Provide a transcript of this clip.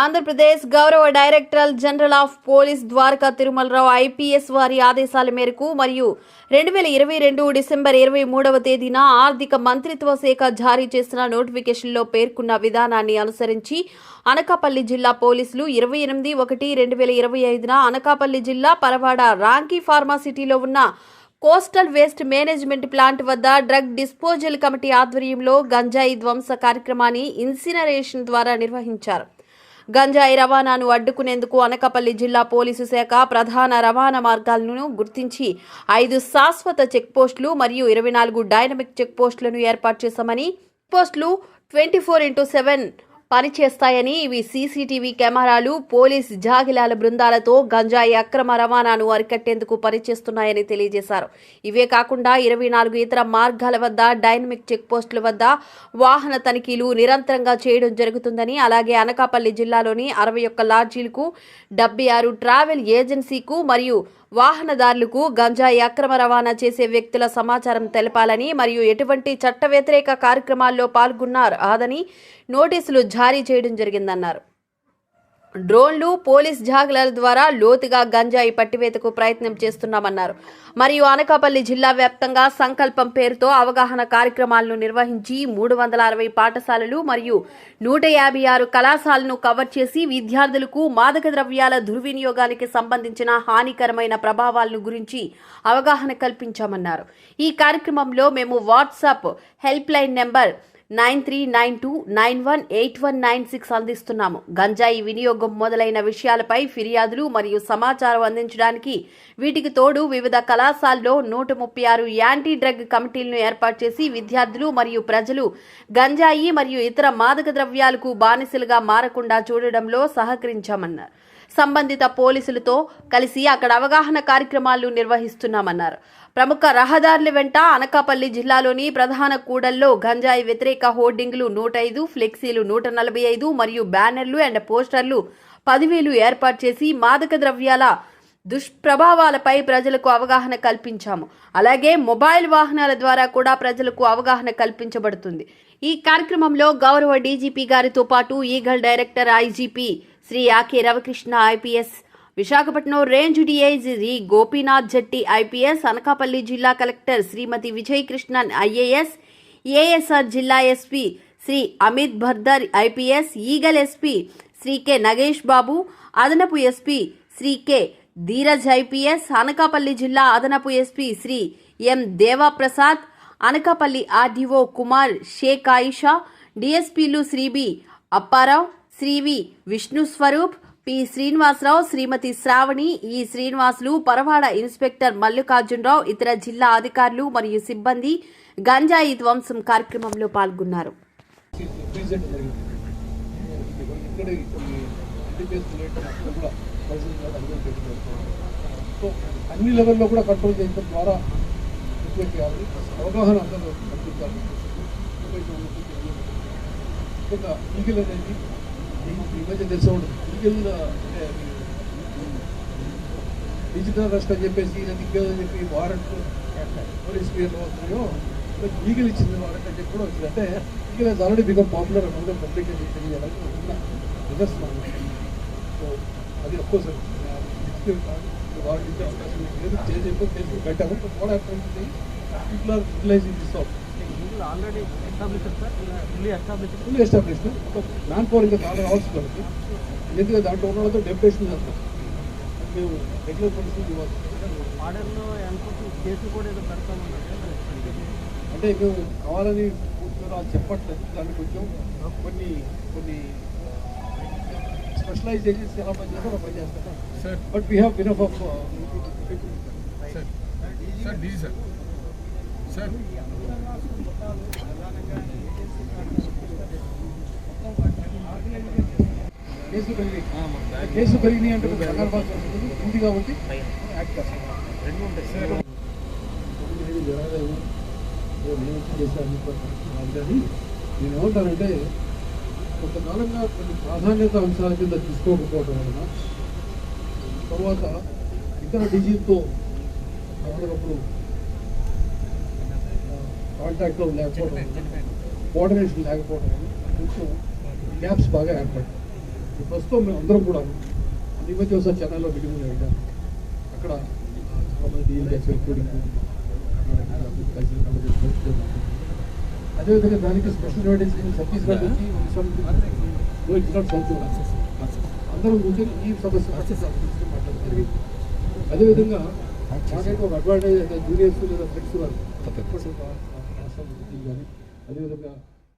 ఆంధ్రప్రదేశ్ గౌరవ director general of police Dwaraka Tirumala Rao IPS వారి ఆదేశాల మేరకు మరియు రెండు వేల ఇరవై రెండు డిసెంబర్ ఇరవై మూడవ తేదీన ఆర్థిక మంత్రిత్వ శాఖ జారీ చేసిన నోటిఫికేషన్లో పేర్కొన్న విధానాన్ని అనుసరించి అనకాపల్లి జిల్లా పోలీసులు ఇరవై ఎనిమిది ఒకటి రెండు వేల ఇరవై ఐదున అనకాపల్లి జిల్లా పరవాడ రాంకీ ఫార్మాసిటీలో ఉన్న కోస్టల్ వేస్ట్ మేనేజ్మెంట్ ప్లాంట్ వద్ద డ్రగ్ డిస్పోజల్ కమిటీ ఆధ్వర్యంలో గంజాయి ధ్వంస కార్యక్రమాన్ని ఇన్సినరేషన్ ద్వారా నిర్వహించారు. గంజాయి రవాణాను అడ్డుకునేందుకు అనకాపల్లి జిల్లా పోలీసు శాఖ ప్రధాన రవాణా మార్గాలను గుర్తించి ఐదు శాశ్వత చెక్పోస్టులు మరియు ఇరవై నాలుగు డైనమిక్ చెక్పోస్టులను ఏర్పాటు చేశామని పోస్టులు ట్వంటీ ఫోర్ ఇంటూ సెవెన్ పనిచేస్తాయని ఇవి సీసీటీవీ కెమెరాలు పోలీస్ జాగిలాల బృందాలతో గంజాయి అక్రమ రవాణాను అరికట్టేందుకు పనిచేస్తున్నాయని తెలియజేశారు. ఇవే కాకుండా ఇరవై నాలుగు ఇతర మార్గాల వద్ద డైనమిక్ చెక్పోస్టుల వద్ద వాహన తనిఖీలు నిరంతరంగా చేయడం జరుగుతుందని అలాగే అనకాపల్లి జిల్లాలోని అరవై ఒక్క లాడ్జీలకు డెబ్బై ఆరు ట్రావెల్ ఏజెన్సీకు మరియు వాహనదారులకు గంజాయి అక్రమ రవాణా చేసే వ్యక్తుల సమాచారం తెలపాలని మరియు ఎటువంటి చట్ట వ్యతిరేక కార్యక్రమాల్లో పాల్గొన్నారు ఆదని నోటీసులు జారీ చేయడం జరిగిందన్నారు. డ్రోన్లు పోలీస్ జాగ్రత్తల ద్వారా లోతుగా గంజాయి పట్టివేతకు ప్రయత్నం చేస్తున్నామన్నారు. మరియు అనకాపల్లి జిల్లా వ్యాప్తంగా సంకల్పం పేరుతో అవగాహన కార్యక్రమాలను నిర్వహించి మూడు వందల అరవై పాఠశాలలు మరియు నూట యాభై ఆరు కళాశాలను కవర్ చేసి విద్యార్థులకు మాదక ద్రవ్యాల దుర్వినియోగానికి సంబంధించిన హానికరమైన ప్రభావాలను గురించి అవగాహన కల్పించామన్నారు. ఈ కార్యక్రమంలో మేము WhatsApp help line number nine three nine two nine one eight one nine six అందిస్తున్నాము. గంజాయి వినియోగం మొదలైన విషయాలపై ఫిర్యాదులు మరియు సమాచారం అందించడానికి వీటికి తోడు వివిధ కళాశాలలో నూట ముప్పై ఆరు యాంటీ డ్రగ్ కమిటీలను ఏర్పాటు చేసి విద్యార్థులు మరియు ప్రజలు గంజాయి మరియు ఇతర మాదక ద్రవ్యాలకు బానిసలుగా మారకుండా చూడడంలో సహకరించామన్నారు. సంబంధిత పోలీసులతో కలిసి అక్కడ అవగాహన కార్యక్రమాలు నిర్వహిస్తున్నామన్నారు. ప్రముఖ రహదారుల వెంట అనకాపల్లి జిల్లాలోని ప్రధాన కూడల్లో గంజాయి వ్యతిరేక హోర్డింగ్లు నూట ఐదు ఫ్లెక్సీలు నూట నలభై ఐదు మరియు బ్యానర్లు అండ్ పోస్టర్లు పదివేలు ఏర్పాటు చేసి మాదక ద్రవ్యాల దుష్ప్రభావాలపై ప్రజలకు అవగాహన కల్పించాము. అలాగే మొబైల్ వాహనాల ద్వారా కూడా ప్రజలకు అవగాహన కల్పించబడుతుంది. ఈ కార్యక్రమంలో గౌరవ డీజీపీ గారితో పాటు eagle director IGP Sri Ake Ravikrishna IPS Visakhapatnam range DIG Gopinath Jatti IPS Anakapalli జిల్లా collector Srimati Vijay Krishnan IAS ASR జిల్లా SP Sri Amit Bardar IPS Eagle SP Sri K Nagesh Babu అదనపు SP Sri K Dheeraj IPS Anakapalli జిల్లా అదనపు SP Sri M Devaprasad Anakapalli RDO Kumar Sheikh Ayesha డిఎస్పీలు Sri B Appa Rao Sri V. Vishnu Swaroop P. Srinivasa Rao Srimati Sravani E Srinivasulu Parawada inspector Mallikarjunarao ఇతర జిల్లా అధికారులు మరియు సిబ్బంది గంజాయి ధ్వంసం కార్యక్రమంలో పాల్గొన్నారు. అన్ని లెవెల్లో కూడా కంట్రోల్ చేయడం ద్వారా చేయాలి అవగాహన అందరూ కల్పించాలి ముఖ్యంగా ఈగిల్ అనేది ఈ- మధ్య తెలిసే ఉంటుంది. డిజిటల్ రెస్ట్ అని చెప్పేసి లేదా చెప్పి వారెంట్ పోలీస్ క్లియర్ అవుతున్నాయో లీగల్ ఇచ్చింది వారెంట్ అని చెప్పి కూడా వచ్చింది. అంటే Eagle he's already become popular amount public అని తెలియజేయాలని ఉన్న నిదర్శనం సో అది అఫ్కోర్స్ వారెంట్ ఇచ్చే అవకాశం లేదు. చేసి చెప్పి చేసి పెట్టాము what happen people are utilizing this of Google already established, sir. Fully established. Full established man power ఇంకా చాలా రావాల్సి కాబట్టి. ఎందుకంటే దాంట్లో ఉన్న వాళ్ళతో డెప్యుటేషన్ చేస్తాం మేము రెగ్యులర్ పరిస్థితి ఇవ్వాలి. అంటే మేము కావాలని పూర్తిగా అది చెప్పట్లేదు. దాన్ని కొంచెం కొన్ని కొన్ని స్పెషలైజ్ ఏజెన్సీ ఎలా పనిచేస్తారో అలా పనిచేస్తాం sir but we have enough of sir sir sir sir case పెరిగి కేసు పెరిగినాయి అంటే కొంచెం కంగారు పడాల్సి ఉంది కాబట్టి యాక్ట్ చేస్తాం రెండు ఉంటాయి సార్ నేను నేను ఏమంటానంటే కొంతకాలంగా కొన్ని ప్రాధాన్యత అంశాల కింద తీసుకోకపోవడం వలన తర్వాత ఇతర డీజీతో అప్పటికప్పుడు కాంటాక్ట్లో లేకపోవడం కోఆర్డినేషన్ లేకపోవడం కొంచెం గ్యాప్స్ బాగా ఏర్పడ్డాయి. ప్రస్తుతం మేము అందరం కూడా ఈ మధ్య ఒకసారి చెన్నైలో మీటింగ్ కదా, అక్కడ ఆ, చాలా మంది డీల్ చేశారు కూడింగ్ అదేవిధంగా దానికి స్పెషల్ ఇన్విటేషన్ ఛత్తీస్గఢ్ నుంచి ఇట్స్ నాట్ సౌత్ అందరం కూర్చొని ఈ సమస్య మాట్లాడడం జరిగింది. అదేవిధంగా మాకైతే ఒక అడ్వాంటేజ్ జూనియర్స్ లేదా ఫ్రెండ్స్ వారు కానీ అదేవిధంగా